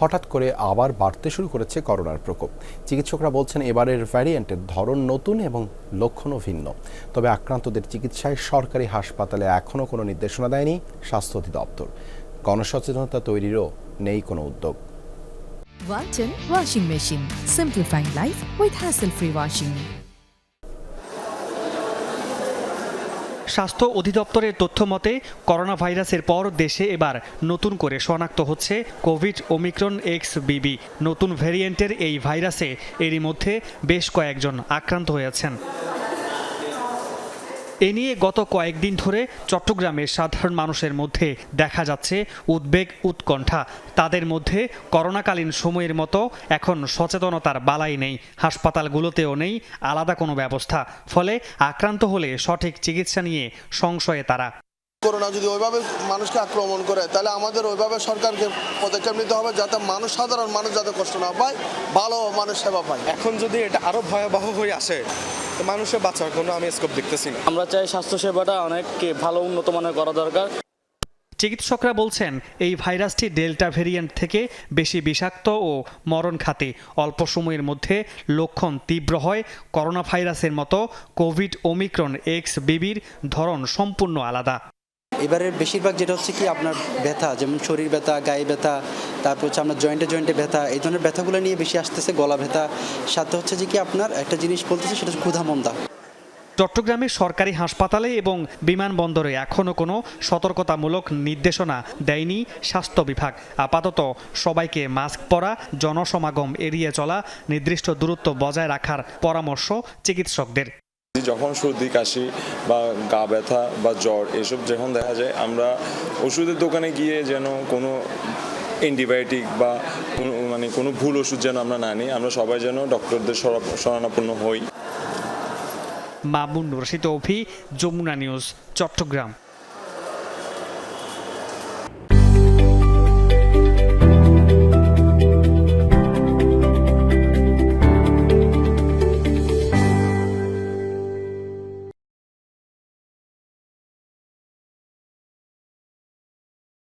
হঠাৎ করে আবার বাড়তে শুরু করেছে করোনার প্রকোপ চিকিৎসকরা বলছেন এবারের ভ্যারিয়েন্টের ধরন নতুন এবং লক্ষণও ভিন্ন তবে আক্রান্তদের চিকিৎসায় সরকারি হাসপাতালে এখনও কোনো নির্দেশনা দেয়নি স্বাস্থ্য অধিদপ্তর গণসচেতনতা তৈরিরও নেই কোনো উদ্যোগ Walton Washing Machine. Simplifying life with hassle-free washing. স্বাস্থ্য অধিদপ্তরের তথ্য মতে করোনা ভাইরাসের পর দেশে এবার নতুন করে শনাক্ত হচ্ছে কোভিড ওমিক্রন এক্স বিবি। নতুন ভ্যারিয়েন্টের এই ভাইরাসে এরই মধ্যে বেশ কয়েকজন আক্রান্ত হয়েছেন। এ নিয়ে গত কয়েকদিন ধরে চট্টগ্রামের সাধারণ মানুষের মধ্যে দেখা যাচ্ছে উদ্বেগ উৎকণ্ঠা। তাদের মধ্যে করোনাকালীন সময়ের মতো এখন সচেতনতার বালাই নেই হাসপাতালগুলোতেও নেই আলাদা কোনো ব্যবস্থা। ফলে আক্রান্ত হলে সঠিক চিকিৎসা নিয়ে সংশয়ে তারা। করোনা যদি ওইভাবে মানুষকে আক্রমণ করে তাহলে আমাদের ওইভাবে সরকারকে পদক্ষেপ নিতে হবে যাতে মানুষ সাধারণ মানুষ যাতে কষ্ট না পায় ভালো মানুষ সেবা পায়। এখন যদি এটা আরও ভয়াবহ হয়ে আসে তো মানুষের বাঁচার কোনো আমি স্কোপ দেখতেছি না। আমরা চাই স্বাস্থ্যসেবাটা অনেক ভালো উন্নত মানের করা দরকার। চিকিৎসকরা বলছেন এই ভাইরাসটি ডেল্টা ভেরিয়েন্ট থেকে বেশি বিষাক্ত ও মরণঘাতী অল্প সময়ের মধ্যে লক্ষণ তীব্র হয়। করোনা ভাইরাসের মতো কোভিড ওমিক্রন এক্স বিবির ধরন সম্পূর্ণ আলাদা। এবারের বেশিরভাগ যেটা হচ্ছে কি আপনার ব্যথা যেমন শরীর ব্যথা গায়ে ব্যথা তারপর হচ্ছে আপনার জয়েন্টে জয়েন্টে ব্যথা এই ধরনের ব্যথাগুলো নিয়ে বেশি আসতেছে গলা ব্যথা। সাথে হচ্ছে যে কি আপনার একটা জিনিস বলতেছে সেটা হচ্ছে ক্ষুধামন্দা। চট্টগ্রামের সরকারি হাসপাতালে এবং বিমানবন্দরে এখনও কোনো সতর্কতামূলক নির্দেশনা দেয়নি স্বাস্থ্য বিভাগ। আপাতত সবাইকে মাস্ক পরা জনসমাগম এড়িয়ে চলা নির্দিষ্ট দূরত্ব বজায় রাখার পরামর্শ চিকিৎসকদের। যখন সর্দি কাশি বা গা ব্যথা বা জ্বর এসব যখন দেখা যায় আমরা ওষুধের দোকানে গিয়ে যেন কোনো অ্যান্টিবায়োটিক বা মানে কোনো ভুল ওষুধ যেন আমরা না নিই, আমরা সবাই যেন ডক্টরদের শরা- শরণাপন্ন হই। মামুন রশিদ অভি যমুনা নিউজ, চট্টগ্রাম।